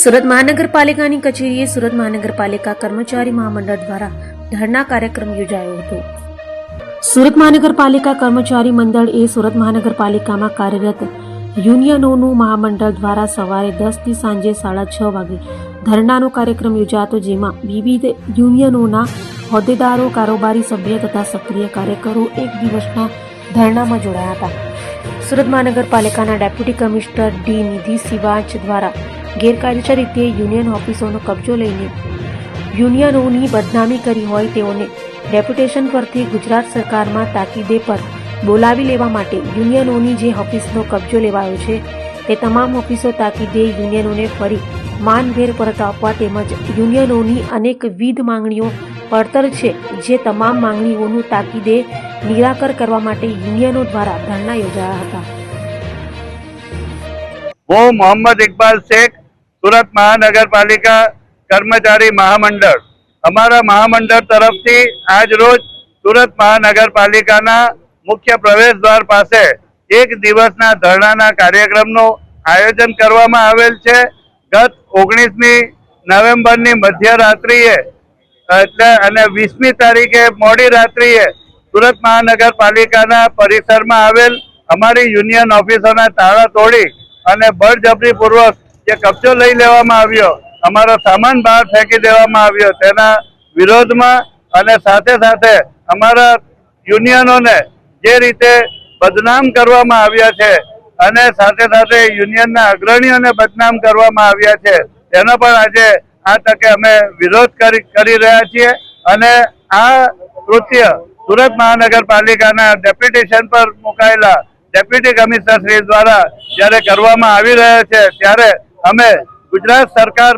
સુરત મહાનગરપાલિકાની કચેરીએ સુરત મહાનગરપાલિકા કર્મચારી મહામંડળ દ્વારા ધરણા કાર્યક્રમ યોજાયો હતો. સુરત મહાનગરપાલિકા કર્મચારી મંડળ એ સુરત મહાનગરપાલિકામાં કાર્યરત યુનિયનોનું મહામંડળ દ્વારા સવારે દસથી સાંજે સાડા છ વાગે ધરણાનો કાર્યક્રમ યોજાતો, જેમાં વિવિધ યુનિયનોના હોદ્દેદારો, કારોબારી સભ્ય તથા સક્રિય કાર્યકરો એક દિવસના ધરણામાં જોડાયા હતા. સુરત મહાનગરપાલિકાના deputy commissioner D. Nidhi Siwach દ્વારા ગેરકાયદેસર રીતે યુનિયન ઓફિસોનો કબજો લઈને યુનિયનોની બદનામી કરી હોય તેઓને ડેપ્યુટેશન પરથી ગુજરાત સરકારમાં તાકીદે પર બોલાવી લેવા માટે યુનિયનોની જે ઓફિસનો કબજો લેવાયો છે તે તમામ ઓફિસો તાકીદે યુનિયનોને ફરી માનભેર પરત આપવા તેમજ યુનિયનોની અનેકવિધ માંગણીઓ પડતર છે જે તમામ માંગણીઓનું તાકીદે નિરાકર કરવા માટે યુનિયનો દ્વારા ધરણા યોજાયા હતા. હું મોહમ્મદ ઇકબાલ શેખ સુરત મહાનગરપાલિકા કર્મચારી મહામંડળ. અમારા મહામંડળ તરફથી આજ રોજ સુરત મહાનગરપાલિકાના મુખ્ય પ્રવેશ દ્વાર પાસે એક દિવસના ધરણાના કાર્યક્રમનું આયોજન કરવામાં આવેલ છે. ગત ઓગણીસમી નવેમ્બરની મધ્યરાત્રિએ, એટલે અને વીસમી તારીખે મોડી રાત્રિએ સુરત મહાનગરપાલિકાના પરિસરમાં આવેલ અમારી યુનિયન ઓફિસોના તાળા તોડી અને બળજબરીપૂર્વક જે કબજો લઈ લેવામાં આવ્યો, અમારો સામાન બહાર ફેંકી દેવામાં આવ્યો, તેના વિરોધમાં અને સાથે સાથે અમારા યુનિયનોને જે રીતે બદનામ કરવામાં આવ્યા છે અને સાથે સાથે યુનિયનના અગ્રણીઓને બદનામ કરવામાં આવ્યા છે, તેનો પણ આજે આ તકે અમે વિરોધ કરી રહ્યા છીએ અને આ કૃત્ય સુરત મહાનગરપાલિકાના ડેપ્યુટેશન પર મુકાયેલા ડેપ્યુટી કમિશનર શ્રી દ્વારા જ્યારે કરવામાં આવી રહ્યા છે, ત્યારે અમે ગુજરાત સરકાર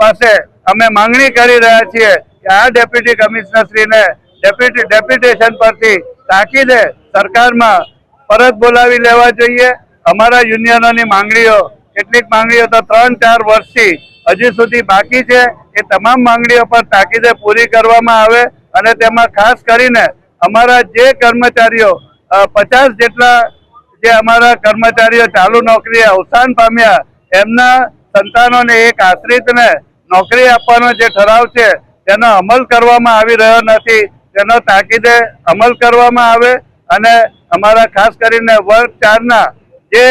પાસે અમે માંગણી કરી રહ્યા છીએ કે આ ડેપ્યુટી કમિશનર શ્રીને ડેપ્યુટી ડેપ્યુટેશન પરથી તાકીદે સરકારમાં પરત બોલાવી લેવા જોઈએ. અમારા યુનિયનોની માંગણીઓ, કેટલીક માંગણીઓ તો ત્રણ ચાર વર્ષથી હજી સુધી બાકી છે. એ તમામ માંગણીઓ પર તાકીદે પૂરી કરવામાં આવે અને તેમાં ખાસ કરીને અમારા જે કર્મચારીઓ પચાસ જેટલા જે અમારા કર્મચારીઓ, ચાલુ નોકરીએ અવસાન પામ્યા એમના સંતાનોને એક આશ્રિતને નોકરી આપવાનો જે ઠરાવ છે, તેનો અમલ કરવામાં આવી રહ્યો નથી. તેનો તાકીદે અમલ કરવામાં આવે અને અમારા ખાસ કરીને વર્ગ ચારના જે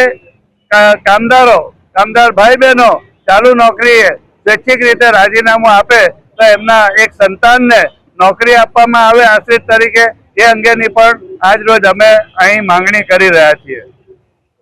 કામદારો, કામદાર ભાઈ બહેનો ચાલુ નોકરીએ સ્વૈચ્છિક રીતે રાજીનામું આપે, તો એમના એક સંતાનને નોકરી આપવામાં આવે આશ્રિત તરીકે, એ અંગેની પણ આજ રોજ અમે અહીં માંગણી કરી રહ્યા છીએ.